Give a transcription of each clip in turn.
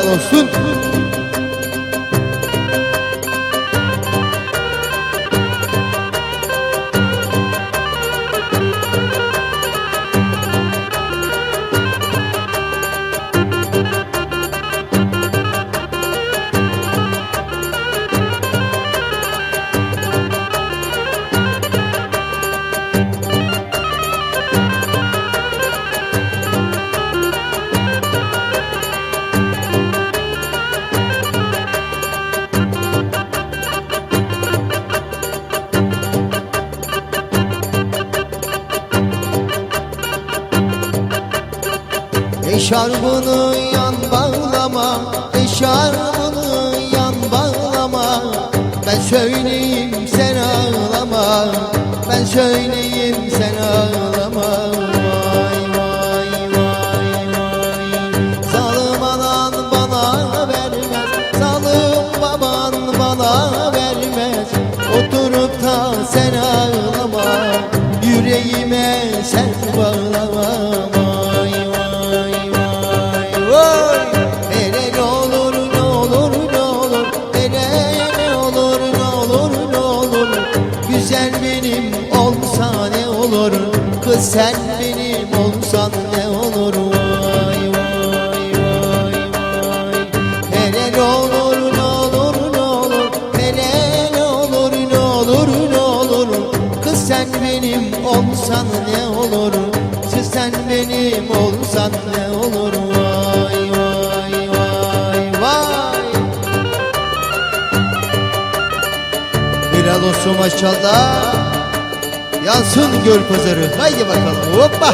helal olsun. Eşarbını yan bağlama, eşarbını yan bağlama. Ben söyleyeyim sen ağlama, ben söyleyeyim sen sen benim olsan ne olur? Vay vay vay vay. Hele ne olur ne olur ne olur? Hele ne olur ne olur ne olur? Kız sen benim olsan ne olur? Kız sen benim olsan ne olur? Vay vay vay vay. Helal olsun maşallah Yansın göl pazarı Haydi bakalım. Hoppa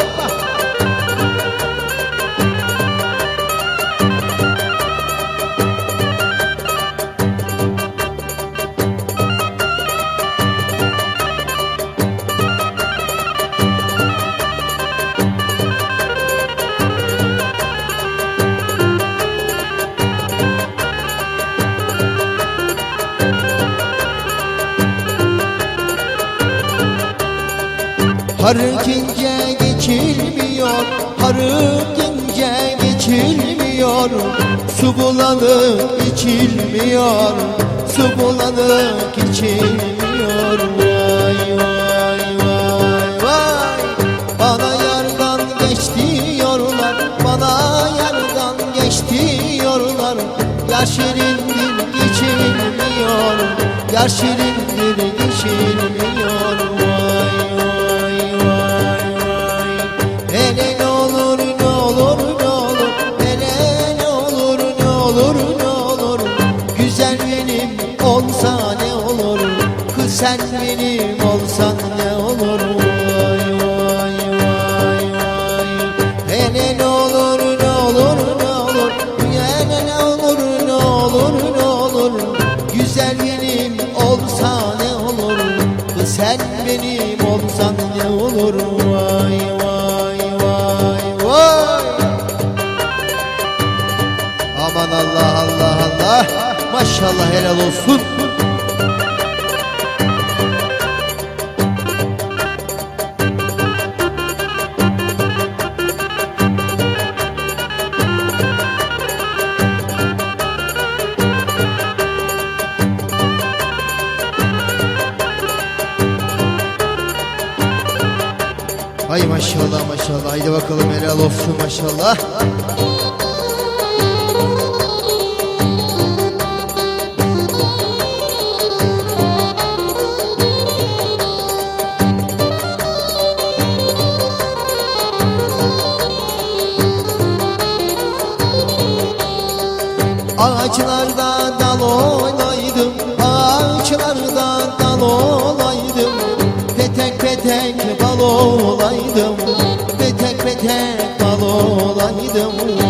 Harık ince geçilmiyor Harık ince geçilmiyor. Su bulanık içilmiyor Su bulanık içilmiyor. Vay vay vay vay. Bana yardan geçti diyorlar Bana yardan geçti diyorlar Yar şirindir geçilmiyor. Yar Güzel benim olsa ne olur? Kız sen benim olsan ne Maşallah helal olsun. Hay maşallah maşallah. Haydi bakalım helal olsun maşallah Petek bal olaydım Petek petek bal olaydım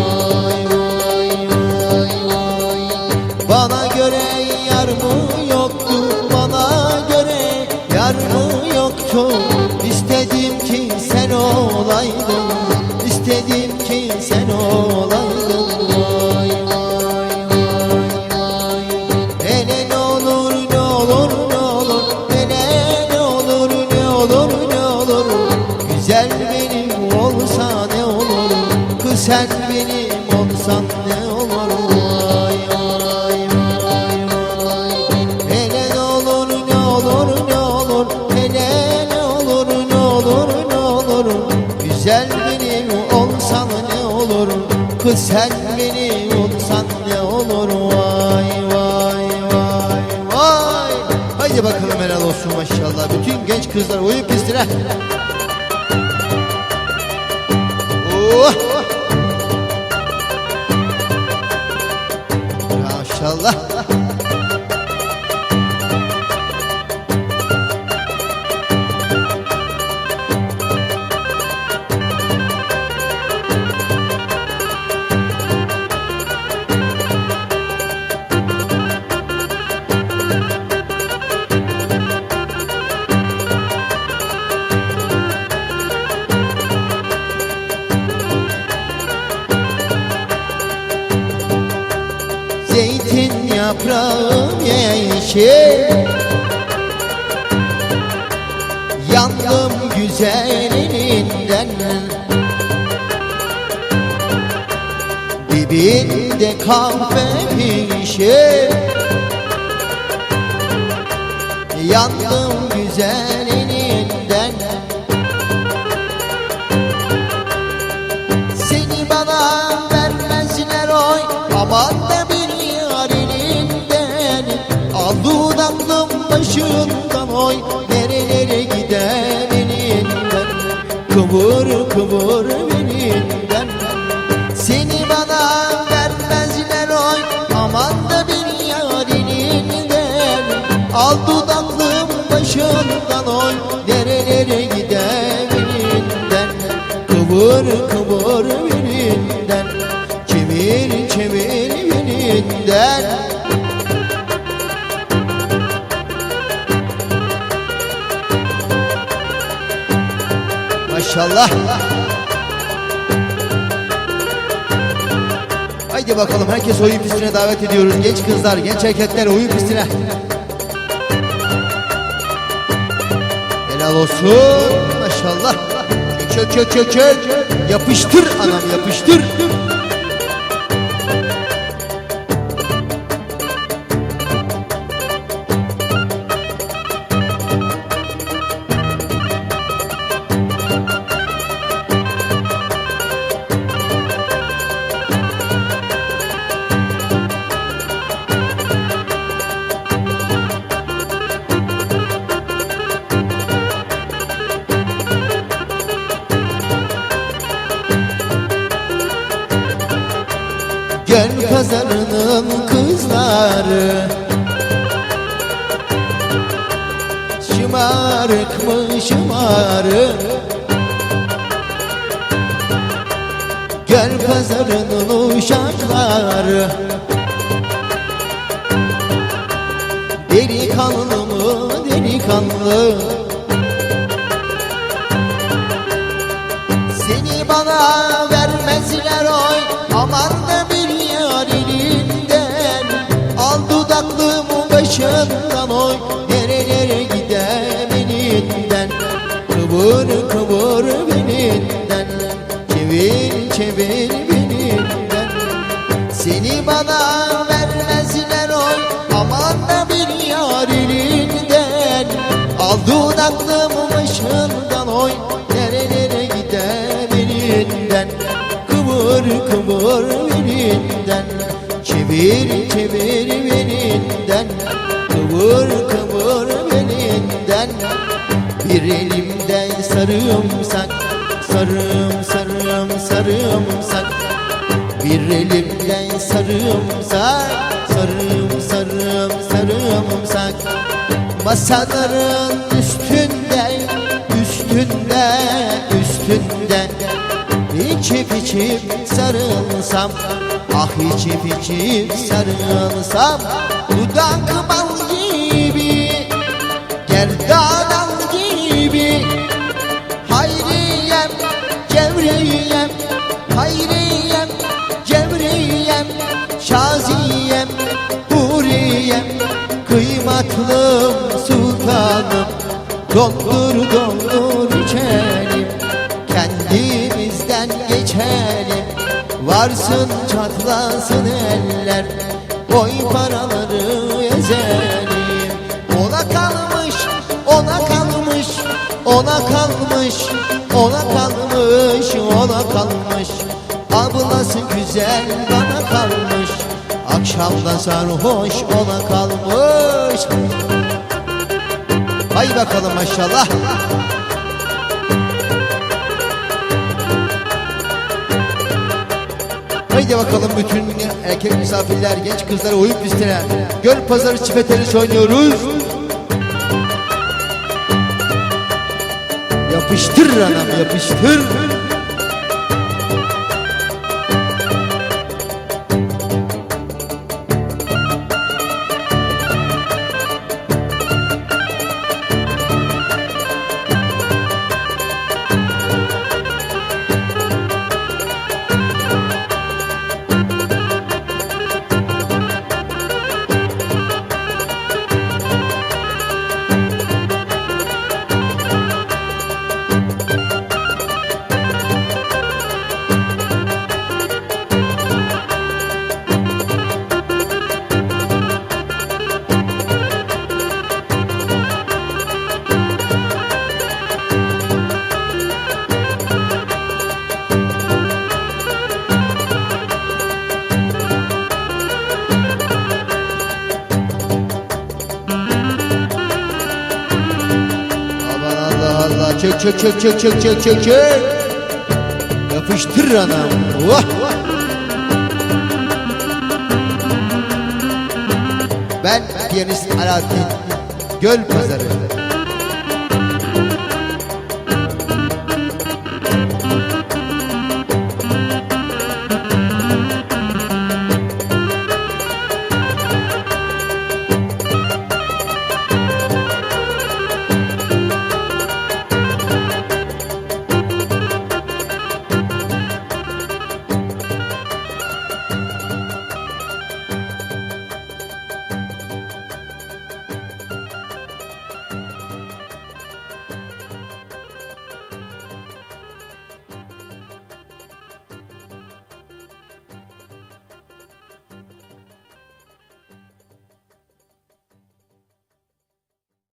Kız sen benim olsan ne olur? Vay vay vay vay. Haydi bakalım helal olsun maşallah. Bütün genç kızlar uyup pistine Oh! Yandım güzelinden Dibinde kahve pişir Yandım güzelinden Seni bana vermezler oy Aman da bir Al dudaklı başından oy kıvır beninden Çevir çevir beninden Maşallah Haydi bakalım herkes oyun pistine davet ediyoruz. Genç kızlar, genç erkekler oyun pistine. Helal olsun. Maşallah. Çök çök çök çök. Yapıştır anam yapıştır. Kızları Şımarık mı? Şımarık. Göl pazarının uşakları. Delikanlı mı delikanlı başımdan oy Nerelere gider beninden? Kıvır kıvır beninden Çevir çevir beninden. Seni bana vermezler oy Aman da bir yar elinden. Al dudaklımı başımdan oy Nerelere gider beninden? Kıvır kıvır beninden Çevir çevir beninden Kıvır kıvır beninden Bir elimden sarımsak Sarım sarım sarımsak. Bir elimden sarımsak Sarım sarım sarımsak. Masaların üstünde Üstünde Üstünde. İçip içip sarılsam Ah içip içip sarılsam Dudak Kıymatlım sultanım, dondur dondur içelim, kendimizden geçelim, Varsın çatlasın eller. Oy paraları ezelim. Ona kalmış, ona kalmış Ona kalmış, ona kalmış Ona kalmış. Ablası güzel bana kalmış Akşamda sarhoş ona kalmış Hay bakalım maşallah Haydi bakalım bütün erkek misafirler, genç kızlar oyun pistine. Göl pazarı çifetleri oynuyoruz. Yapıştır anam yapıştır. Çök çök çök çök çök çök çök. Yapıştır anam. Vah. Ben piyanist Alaaddin Göl Pazarı